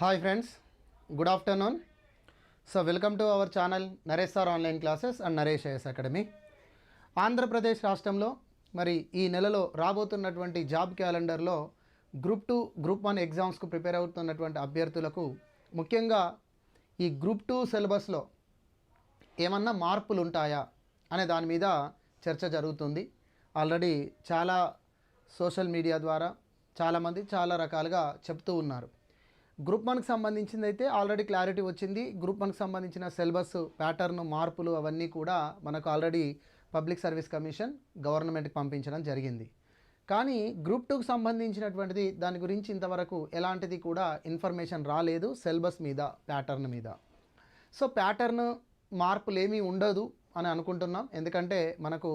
Hi friends good afternoon so welcome to our channel Naresh sir online classes and Naresh IAS academy Andhra Pradesh రాష్ట్రంలో మరి ఈ నెలలో రాబోతున్నటువంటి job క్యాలెండర్లో group two group one ఎగ్జామ్స్కు prepare అవుతున్నటువంటి అభ్యర్థులకు ముఖ్యంగా ఈ గ్రూప్ టూ సిలబస్లో ఏమన్నా మార్పులు ఉంటాయా అనే దాని మీద చర్చ జరుగుతుంది. ఆల్రెడీ చాలా సోషల్ మీడియా ద్వారా చాలామంది చాలా రకాలుగా చెప్తూ ఉన్నారు. గ్రూప్ వన్కి సంబంధించింది అయితే ఆల్రెడీ క్లారిటీ వచ్చింది. గ్రూప్ వన్కి సంబంధించిన సిలబస్ ప్యాటర్న్ మార్పులు అవన్నీ కూడా మనకు ఆల్రెడీ పబ్లిక్ సర్వీస్ కమిషన్ గవర్నమెంట్కి పంపించడం జరిగింది. కానీ గ్రూప్ టూకి సంబంధించినటువంటిది దాని గురించి ఇంతవరకు ఎలాంటిది కూడా ఇన్ఫర్మేషన్ రాలేదు సిలబస్ మీద ప్యాటర్న్ మీద. సో ప్యాటర్న్ మార్పులు ఏమీ ఉండదు అని అనుకుంటున్నాం. ఎందుకంటే మనకు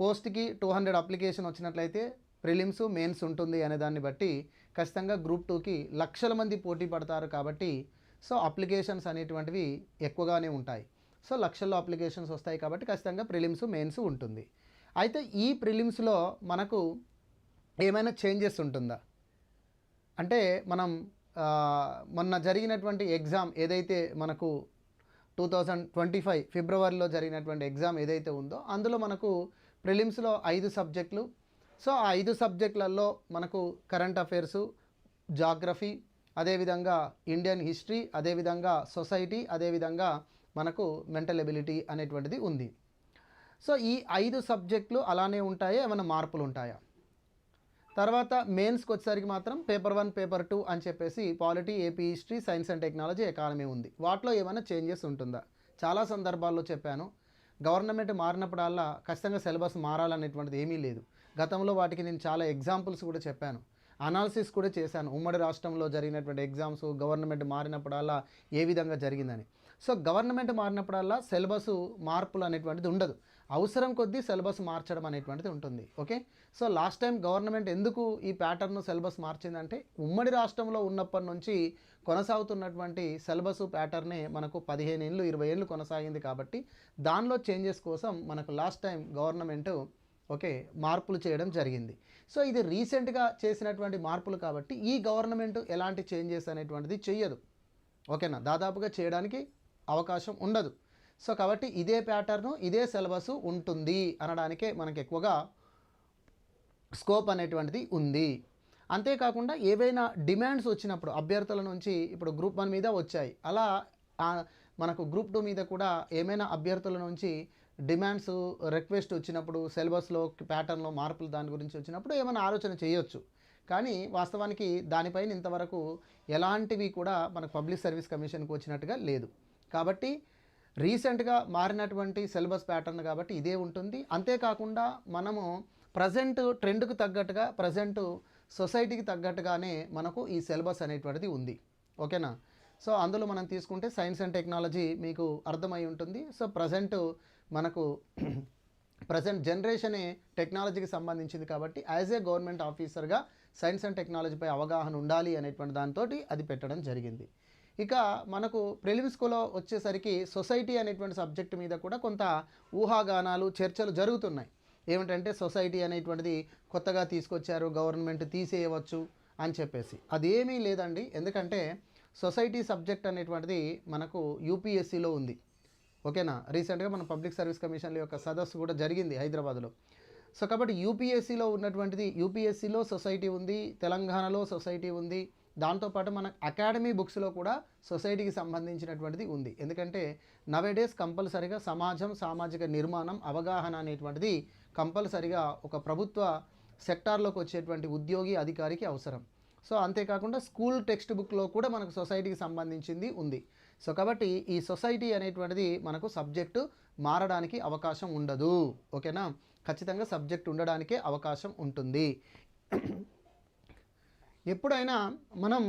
పోస్ట్కి టూ హండ్రెడ్ అప్లికేషన్ వచ్చినట్లయితే ప్రిలిమ్స్ మెయిన్స్ ఉంటుంది అనే దాన్ని బట్టి ఖచ్చితంగా గ్రూప్ టూకి లక్షల మంది పోటీ పడతారు కాబట్టి సో అప్లికేషన్స్ అనేటువంటివి ఎక్కువగానే ఉంటాయి. సో లక్షల్లో అప్లికేషన్స్ వస్తాయి కాబట్టి ఖచ్చితంగా ప్రిలిమ్స్ మెయిన్స్ ఉంటుంది. అయితే ఈ ప్రిలిమ్స్లో మనకు ఏమైనా చేంజెస్ ఉంటుందా? అంటే మనం మొన్న జరిగినటువంటి ఎగ్జామ్ ఏదైతే మనకు టూ థౌజండ్ ట్వంటీ ఫైవ్ ఫిబ్రవరిలో జరిగినటువంటి ఎగ్జామ్ ఏదైతే ఉందో అందులో మనకు ప్రిలిమ్స్లో ఐదు సబ్జెక్టులు సో ఆ ఐదు సబ్జెక్టులలో మనకు కరెంట్ అఫైర్సు జాగ్రఫీ అదేవిధంగా ఇండియన్ హిస్టరీ అదేవిధంగా సొసైటీ అదేవిధంగా మనకు మెంటల్ ఎబిలిటీ అనేటువంటిది ఉంది. సో ఈ ఐదు సబ్జెక్టులు అలానే ఉంటాయా? ఏమైనా మార్పులు ఉంటాయా? తర్వాత మెయిన్స్కి వచ్చేసరికి మాత్రం పేపర్ వన్ పేపర్ టూ అని చెప్పేసి polity AP history science and technology economy ఉంది. వాటిలో ఏమైనా చేంజెస్ ఉంటుందా? చాలా సందర్భాల్లో చెప్పాను. గవర్నమెంట్ మారినప్పుడల్లా ఖచ్చితంగా సిలబస్ మారాలనేటువంటిది ఏమీ లేదు. గతంలో వాటికి నేను చాలా ఎగ్జాంపుల్స్ కూడా చెప్పాను. అనాలిసిస్ కూడా చేశాను. ఉమ్మడి రాష్ట్రంలో జరిగినటువంటి ఎగ్జామ్స్ గవర్నమెంట్ మారినప్పుడల్లా ఏ విధంగా జరిగిందని. సో గవర్నమెంట్ మారినప్పుడల్లా సిలబస్ మార్పులు అనేటువంటిది ఉండదు. అవసరం కొద్దీ సిలబస్ మార్చడం అనేటువంటిది ఉంటుంది. Okay so last time government ఎందుకు ఈ ప్యాటర్న్ సిలబస్ మార్చిందంటే ఉమ్మడి రాష్ట్రంలో ఉన్నప్పటి నుంచి కొనసాగుతున్నటువంటి సిలబస్ ప్యాటర్నే మనకు పదిహేను ఏళ్ళు ఇరవై ఏళ్ళు కొనసాగింది కాబట్టి దానిలో చేంజెస్ కోసం మనకు లాస్ట్ టైం గవర్నమెంట్ ఓకే మార్పులు చేయడం జరిగింది. సో ఇది రీసెంట్గా చేసినటువంటి మార్పులు కాబట్టి ఈ గవర్నమెంట్ ఎలాంటి చేంజెస్ అనేటువంటిది చెయ్యదు. ఓకేనా? దాదాపుగా చేయడానికి అవకాశం ఉండదు. సో కాబట్టి ఇదే ప్యాటర్ను ఇదే సిలబస్ ఉంటుంది అనడానికే మనకి ఎక్కువగా స్కోప్ అనేటువంటిది ఉంది. అంతేకాకుండా ఏవైనా డిమాండ్స్ వచ్చినప్పుడు అభ్యర్థుల నుంచి ఇప్పుడు గ్రూప్ వన్ మీద వచ్చాయి. అలా మనకు గ్రూప్ టూ మీద కూడా ఏమైనా అభ్యర్థుల నుంచి డిమాండ్స్ రిక్వెస్ట్ వచ్చినప్పుడు సిలబస్లో ప్యాటర్న్లో మార్పులు దాని గురించి వచ్చినప్పుడు ఏమైనా ఆలోచన చేయొచ్చు. కానీ వాస్తవానికి దానిపైన ఇంతవరకు ఎలాంటివి కూడా మనకు పబ్లిక్ సర్వీస్ కమిషన్కి వచ్చినట్టుగా లేదు. కాబట్టి రీసెంట్గా మారినటువంటి సిలబస్ ప్యాటర్న్ కాబట్టి ఇదే ఉంటుంది. అంతేకాకుండా మనము ప్రజెంట్ ట్రెండ్కు తగ్గట్టుగా ప్రజెంట్ సొసైటీకి తగ్గట్టుగానే మనకు ఈ సిలబస్ అనేటువంటిది ఉంది. ఓకేనా? సో అందులో మనం తీసుకుంటే సైన్స్ అండ్ టెక్నాలజీ మీకు అర్థమై ఉంటుంది. సో ప్రజెంట్ మనకు ప్రజెంట్ జనరేషనే టెక్నాలజీకి సంబంధించింది కాబట్టి యాజ్ ఏ గవర్నమెంట్ ఆఫీసర్గా సైన్స్ అండ్ టెక్నాలజీపై అవగాహన ఉండాలి అనేటువంటి దాంతో అది పెట్టడం జరిగింది. ఇక మనకు ప్రిలిమ్స్కులో వచ్చేసరికి సొసైటీ అనేటువంటి సబ్జెక్ట్ మీద కూడా కొంత ఊహాగానాలు చర్చలు జరుగుతున్నాయి. ఏమిటంటే సొసైటీ అనేటువంటిది కొత్తగా తీసుకొచ్చారు గవర్నమెంట్ తీసేయవచ్చు అని చెప్పేసి. అదేమీ లేదండి. ఎందుకంటే సొసైటీ సబ్జెక్ట్ అనేటువంటిది మనకు యూపీఎస్సిలో ఉంది. ఓకేనా? రీసెంట్గా మన పబ్లిక్ సర్వీస్ కమిషన్ల యొక్క సదస్సు కూడా జరిగింది హైదరాబాద్లో. సో కాబట్టి యూపీఎస్సీలో ఉన్నటువంటిది యూపీఎస్సీలో సొసైటీ ఉంది తెలంగాణలో సొసైటీ ఉంది దాంతోపాటు మన అకాడమీ బుక్స్లో కూడా సొసైటీకి సంబంధించినటువంటిది ఉంది. ఎందుకంటే నవేడేస్ కంపల్సరిగా సమాజం సామాజిక నిర్మాణం అవగాహన అనేటువంటిది కంపల్సరిగా ఒక ప్రభుత్వ సెక్టార్లోకి వచ్చేటువంటి ఉద్యోగి అధికారికి అవసరం. సో అంతేకాకుండా స్కూల్ టెక్స్ట్ బుక్లో కూడా మనకు సొసైటీకి సంబంధించింది ఉంది. సో కాబట్టి ఈ సొసైటీ అనేటువంటిది మనకు సబ్జెక్టు మారడానికి అవకాశం ఉండదు. ఓకేనా? ఖచ్చితంగా సబ్జెక్ట్ ఉండడానికే అవకాశం ఉంటుంది. ఎప్పుడైనా మనం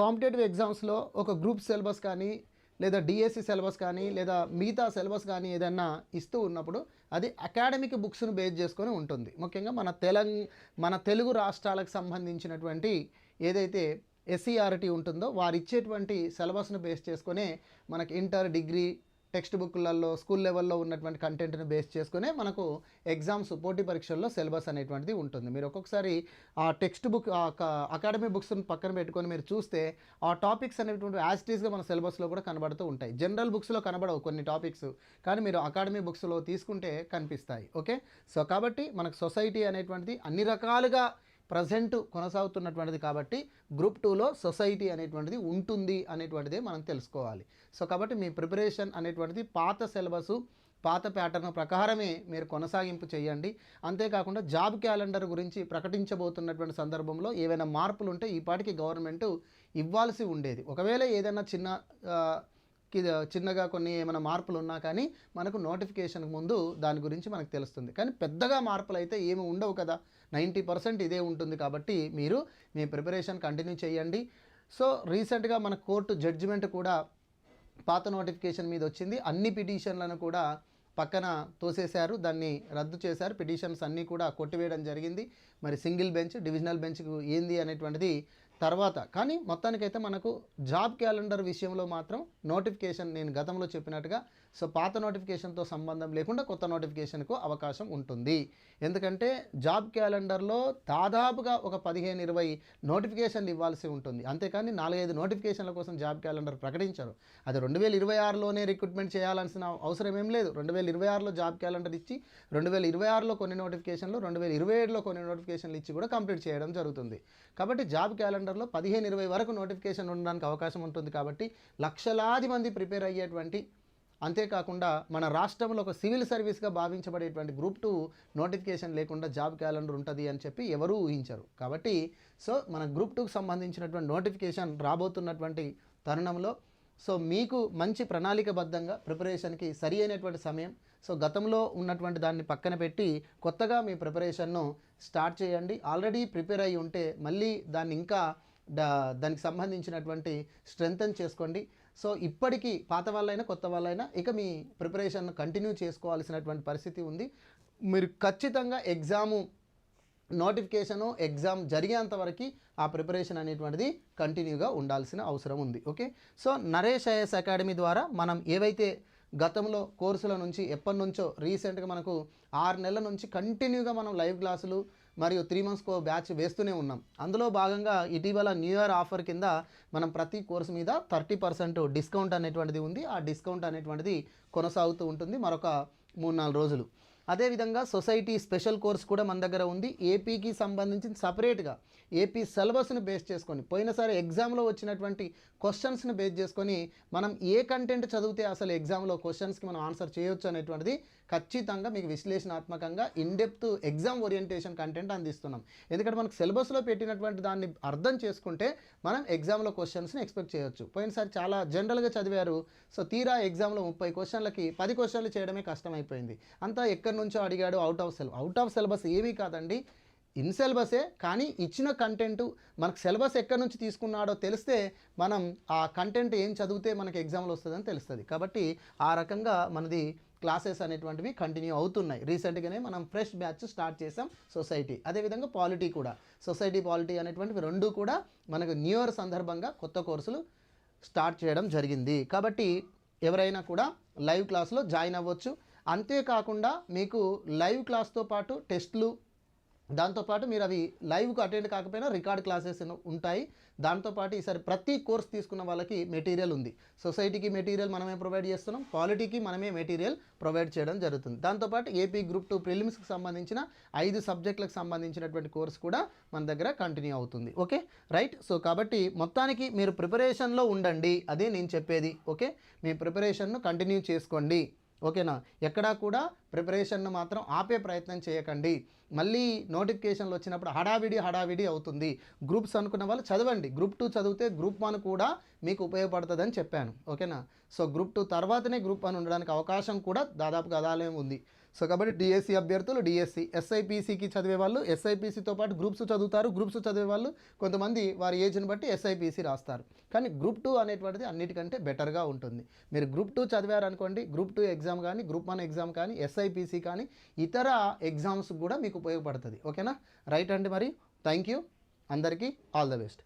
కాంపిటేటివ్ ఎగ్జామ్స్లో ఒక గ్రూప్ సిలబస్ కానీ లేదా డిఎస్సి సిలబస్ కానీ లేదా మిగతా సిలబస్ కానీ ఏదైనా ఇస్తూ ఉన్నప్పుడు అది అకాడమిక్ బుక్స్ను బేస్ చేసుకొని ఉంటుంది. ముఖ్యంగా మన తెలంగ మన తెలుగు రాష్ట్రాలకు సంబంధించినటువంటి ఏదైతే ఎస్ఈఆర్టీ ఉంటుందో వారు ఇచ్చేటువంటి సిలబస్ను బేస్ చేసుకునే మనకి ఇంటర్ డిగ్రీ టెక్స్ట్ బుక్లలో స్కూల్ లెవెల్లో ఉన్నటువంటి కంటెంట్ని బేస్ చేసుకునే మనకు ఎగ్జామ్స్ పోటీ పరీక్షల్లో సిలబస్ అనేటువంటిది ఉంటుంది. మీరు ఒక్కొక్కసారి ఆ టెక్స్ట్ బుక్ అకాడమీ బుక్స్ని పక్కన పెట్టుకొని మీరు చూస్తే ఆ టాపిక్స్ అనేటువంటి యాజిటీస్గా మన సిలబస్లో కూడా కనబడుతూ ఉంటాయి. జనరల్ బుక్స్లో కనబడవు కొన్ని టాపిక్స్ కానీ మీరు అకాడమీ బుక్స్లో తీసుకుంటే కనిపిస్తాయి. ఓకే? సో కాబట్టి మనకు సొసైటీ అనేటువంటిది అన్ని రకాలుగా ప్రజెంట్ కొనసాగుతున్నటువంటిది కాబట్టి గ్రూప్ టూలో సొసైటీ అనేటువంటిది ఉంటుంది అనేటువంటిది మనం తెలుసుకోవాలి. సో కాబట్టి మీ ప్రిపరేషన్ అనేటువంటిది పాత సిలబస్ పాత ప్యాటర్న్ ప్రకారమే మీరు కొనసాగింపు చేయండి. అంతేకాకుండా జాబ్ క్యాలెండర్ గురించి ప్రకటించబోతున్నటువంటి సందర్భంలో ఏవైనా మార్పులు ఉంటే ఈ పాటికి గవర్నమెంట్ ఇవ్వాల్సి ఉండేది. ఒకవేళ ఏదైనా చిన్న చిన్నగా కొన్ని ఏమైనా మార్పులు ఉన్నా కానీ మనకు నోటిఫికేషన్కి ముందు దాని గురించి మనకు తెలుస్తుంది. కానీ పెద్దగా మార్పులు అయితే ఏమి ఉండవు కదా. నైంటీ పర్సెంట్ ఇదే ఉంటుంది కాబట్టి మీరు మీ ప్రిపరేషన్ కంటిన్యూ చేయండి. సో రీసెంట్గా మన కోర్టు జడ్జిమెంట్ కూడా పాత నోటిఫికేషన్ మీద వచ్చింది. అన్ని పిటిషన్లను కూడా పక్కన తోసేశారు. దాన్ని రద్దు చేశారు. పిటిషన్స్ అన్నీ కూడా కొట్టివేయడం జరిగింది. మరి సింగిల్ బెంచ్ డివిజనల్ బెంచ్కు ఏంది అనేటువంటిది తర్వాత కానీ మొత్తానికైతే మనకు జాబ్ క్యాలెండర్ విషయంలో మాత్రం నోటిఫికేషన్ నేను గతంలో చెప్పినట్టుగా సో పాత నోటిఫికేషన్తో సంబంధం లేకుండా కొత్త నోటిఫికేషన్కు అవకాశం ఉంటుంది. ఎందుకంటే జాబ్ క్యాలెండర్లో దాదాపుగా ఒక పదిహేను ఇరవై నోటిఫికేషన్లు ఇవ్వాల్సి ఉంటుంది. అంతేకాని నాలుగైదు నోటిఫికేషన్ల కోసం జాబ్ క్యాలెండర్ ప్రకటించారు. అది రెండు వేల ఇరవై ఆరులోనే రిక్రూట్మెంట్ చేయాల్సిన అవసరం ఏం లేదు. రెండు వేల ఇరవై ఆరులో జాబ్ క్యాలెండర్ ఇచ్చి రెండు వేల ఇరవై ఆరులో కొన్ని నోటిఫికేషన్లు రెండు వేల ఇరవై ఏడులో కొన్ని నోటిఫికేషన్లు ఇచ్చి కూడా కంప్లీట్ చేయడం జరుగుతుంది. కాబట్టి జాబ్ క్యాలెండర్ క్యాలెండర్లో పదిహేను ఇరవై వరకు నోటిఫికేషన్ ఉండడానికి అవకాశం ఉంటుంది కాబట్టి లక్షలాది మంది ప్రిపేర్ అయ్యేటువంటి అంతేకాకుండా మన రాష్ట్రంలో ఒక సివిల్ సర్వీస్గా భావించబడేటువంటి గ్రూప్ టూ నోటిఫికేషన్ లేకుండా జాబ్ క్యాలెండర్ ఉంటుంది అని చెప్పి ఎవరూ ఊహించరు. కాబట్టి సో మన గ్రూప్ టూకి సంబంధించినటువంటి నోటిఫికేషన్ రాబోతున్నటువంటి తరుణంలో సో మీకు మంచి ప్రణాళికబద్ధంగా ప్రిపరేషన్కి సరి అయినటువంటి సమయం. సో గతంలో ఉన్నటువంటి దాన్ని పక్కన పెట్టి కొత్తగా మీ ప్రిపరేషన్ను స్టార్ట్ చేయండి. ఆల్రెడీ ప్రిపేర్ అయి ఉంటే మళ్ళీ దాన్ని ఇంకా దానికి సంబంధించినటువంటి స్ట్రెంగ్తన్ చేసుకోండి. సో ఇప్పటికీ పాత వాళ్ళైనా కొత్త వాళ్ళైనా ఇక మీ ప్రిపరేషన్ను కంటిన్యూ చేసుకోవాల్సినటువంటి పరిస్థితి ఉంది. మీరు ఖచ్చితంగా ఎగ్జాము నోటిఫికేషను ఎగ్జామ్ జరిగేంత వరకు ఆ ప్రిపరేషన్ అనేటువంటిది కంటిన్యూగా ఉండాల్సిన అవసరం ఉంది. Okay? So Naresh IAS academy ద్వారా మనం ఏవైతే గతంలో కోర్సుల నుంచి ఎప్పటి నుంచో రీసెంట్గా మనకు ఆరు నెలల నుంచి కంటిన్యూగా మనం లైవ్ క్లాసులు మరియు త్రీ మంత్స్కో బ్యాచ్ వేస్తూనే ఉన్నాం. అందులో భాగంగా ఇటీవల న్యూ ఇయర్ ఆఫర్ కింద మనం ప్రతి కోర్సు మీద థర్టీ పర్సెంట్ డిస్కౌంట్ అనేటువంటిది ఉంది. ఆ డిస్కౌంట్ అనేటువంటిది కొనసాగుతూ ఉంటుంది. మరొక మూడు నాలుగు రోజులు. అదేవిధంగా సొసైటీ స్పెషల్ కోర్స్ కూడా మన దగ్గర ఉంది. ఏపీకి సంబంధించి సపరేట్గా ఏపీ సిలబస్ని బేస్ చేసుకొని పోయినసారి ఎగ్జామ్లో వచ్చినటువంటి క్వశ్చన్స్ని బేస్ చేసుకొని మనం ఏ కంటెంట్ చదివితే అసలు ఎగ్జామ్లో క్వశ్చన్స్కి మనం ఆన్సర్ చేయొచ్చు అనేటువంటిది ఖచ్చితంగా మీకు విశ్లేషణాత్మకంగా ఇన్డెప్త్ ఎగ్జామ్ ఓరియంటేషన్ కంటెంట్ అందిస్తున్నాం. ఎందుకంటే మనకు సిలబస్లో పెట్టినటువంటి దాన్ని అర్థం చేసుకుంటే మనం ఎగ్జామ్లో క్వశ్చన్స్ని ఎక్స్పెక్ట్ చేయొచ్చు. పోయినసారి చాలా జనరల్గా చదివారు. సో తీరా ఎగ్జామ్లో ముప్పై క్వశ్చన్లకి పది క్వశ్చన్లు చేయడమే కష్టమైపోయింది. అంతా ఎక్కడి నుంచో అడిగాడు out of syllabus out of syllabus ఏమీ కాదండి. ఇన్ సిలబసే కానీ ఇచ్చిన కంటెంట్ మనకు సిలబస్ ఎక్కడి నుంచి తీసుకున్నాడో తెలిస్తే మనం ఆ కంటెంట్ ఏం చదివితే మనకి ఎగ్జామ్లో వస్తుందని తెలుస్తుంది. కాబట్టి ఆ రకంగా మనది క్లాసెస్ అనేటువంటివి కంటిన్యూ అవుతున్నాయి. రీసెంట్గానే మనం ఫ్రెష్ బ్యాచ్ స్టార్ట్ చేసాం సొసైటీ అదేవిధంగా పాలిటీ కూడా. సొసైటీ పాలిటీ అనేటువంటివి రెండు కూడా మనకు న్యూ ఇయర్ సందర్భంగా కొత్త కోర్సులు స్టార్ట్ చేయడం జరిగింది. కాబట్టి ఎవరైనా కూడా లైవ్ క్లాస్లో జాయిన్ అవ్వచ్చు. అంతేకాకుండా మీకు లైవ్ క్లాస్తో పాటు టెస్ట్లు దాంతోపాటు మీరు అవి లైవ్కు అటెండ్ కాకపోయినా రికార్డ్ క్లాసెస్ ఉంటాయి. దాంతోపాటు ఈసారి ప్రతి కోర్స్ తీసుకున్న వాళ్ళకి మెటీరియల్ ఉంది. సొసైటీకి మెటీరియల్ మనమే ప్రొవైడ్ చేస్తున్నాం. పాలిటీకి మనమే మెటీరియల్ ప్రొవైడ్ చేయడం జరుగుతుంది. దాంతోపాటు ఏపీ గ్రూప్ టూ ప్రిలిమ్స్కి సంబంధించిన ఐదు సబ్జెక్టులకు సంబంధించినటువంటి కోర్స్ కూడా మన దగ్గర కంటిన్యూ అవుతుంది. ఓకే? రైట్? సో కాబట్టి మొత్తానికి మీరు ప్రిపరేషన్లో ఉండండి. అదే నేను చెప్పేది. ఓకే? మీ ప్రిపరేషన్ను కంటిన్యూ చేసుకోండి. ఓకేనా? ఎక్కడా కూడా ప్రిపరేషన్ను మాత్రం ఆపే ప్రయత్నం చేయకండి. మళ్ళీ నోటిఫికేషన్లు వచ్చినప్పుడు హడావిడి హడావిడి అవుతుంది. గ్రూప్స్ అనుకున్న వాళ్ళు చదవండి. గ్రూప్ టూ చదివితే గ్రూప్ వన్ కూడా మీకు ఉపయోగపడుతుందని చెప్పాను. ఓకేనా? సో గ్రూప్ టూ తర్వాతనే గ్రూప్ వన్ ఉండడానికి అవకాశం కూడా దాదాపుగా అదాలే ఉంది. సో కాబట్టి డిఎస్సి అభ్యర్థులు డిఎస్సి ఎస్ఐపిసికి చదివే వాళ్ళు ఎస్ఐపిసితో పాటు గ్రూప్స్ చదువుతారు. గ్రూప్స్ చదివే వాళ్ళు కొంతమంది వారి ఏజ్ని బట్టి ఎస్ఐపిసి రాస్తారు. కానీ గ్రూప్ టూ అనేటువంటిది అన్నిటికంటే బెటర్గా ఉంటుంది. మీరు గ్రూప్ టూ చదివారనుకోండి గ్రూప్ టూ ఎగ్జామ్ కానీ గ్రూప్ వన్ ఎగ్జామ్ కానీ ఎస్ఐపిసి కానీ ఇతర ఎగ్జామ్స్ కూడా మీకు ఉపయోగపడుతుంది. ఓకేనా? రైట్ అండి మరి. Thank you. అందరికీ ఆల్ ద బెస్ట్.